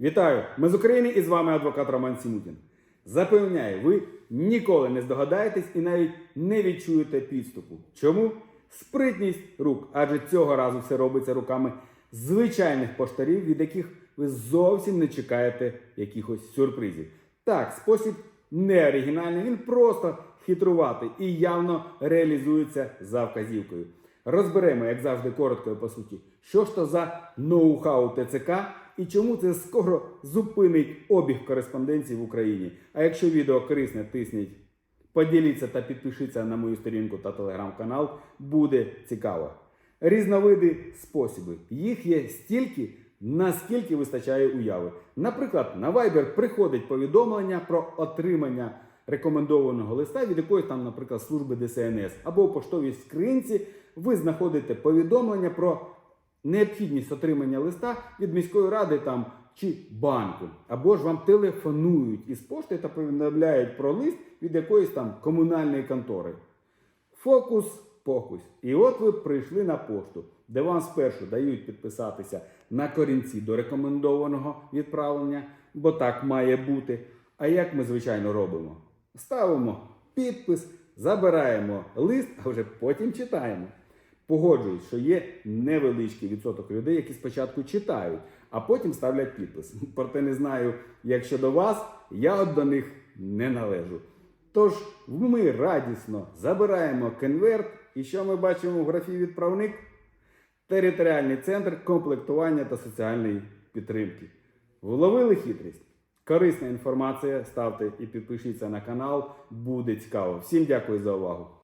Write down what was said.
Вітаю! Ми з України і з вами адвокат Роман Сімутін. Запевняю, ви ніколи не здогадаєтесь і навіть не відчуєте підступу. Чому? Спритність рук, адже цього разу все робиться руками звичайних поштарів, від яких ви зовсім не чекаєте якихось сюрпризів. Так, спосіб не оригінальний, він просто хитруватий і явно реалізується за вказівкою. Розберемо, як завжди, коротко і по суті, що ж то за ноу-хау ТЦК і чому це скоро зупинить обіг кореспонденції в Україні. А якщо відео корисне, тисніть, поділіться та підпишіться на мою сторінку та телеграм-канал, буде цікаво. Різновиди способи. Їх є стільки, наскільки вистачає уяви. Наприклад, на Viber приходить повідомлення про отримання рекомендованого листа від якоїсь там, наприклад, служби ДСНС або у поштовій скринці ви знаходите повідомлення про необхідність отримання листа від міської ради там чи банку, або ж вам телефонують із пошти та повідомляють про лист від якоїсь там комунальної контори. Фокус покус. І от ви прийшли на пошту, де вам спершу дають підписатися на корінці до рекомендованого відправлення, бо так має бути. А як ми звичайно робимо? Ставимо підпис, забираємо лист, а вже потім читаємо. Погоджуюсь, що є невеличкий відсоток людей, які спочатку читають, а потім ставлять підпис. Проте не знаю, як щодо вас, я от до них не належу. Тож ми радісно забираємо конверт, і що ми бачимо в графі відправник? Територіальний центр комплектування та соціальної підтримки. Вловили хитрість? Корисна інформація. Ставте і підпишіться на канал. Буде цікаво. Всім дякую за увагу.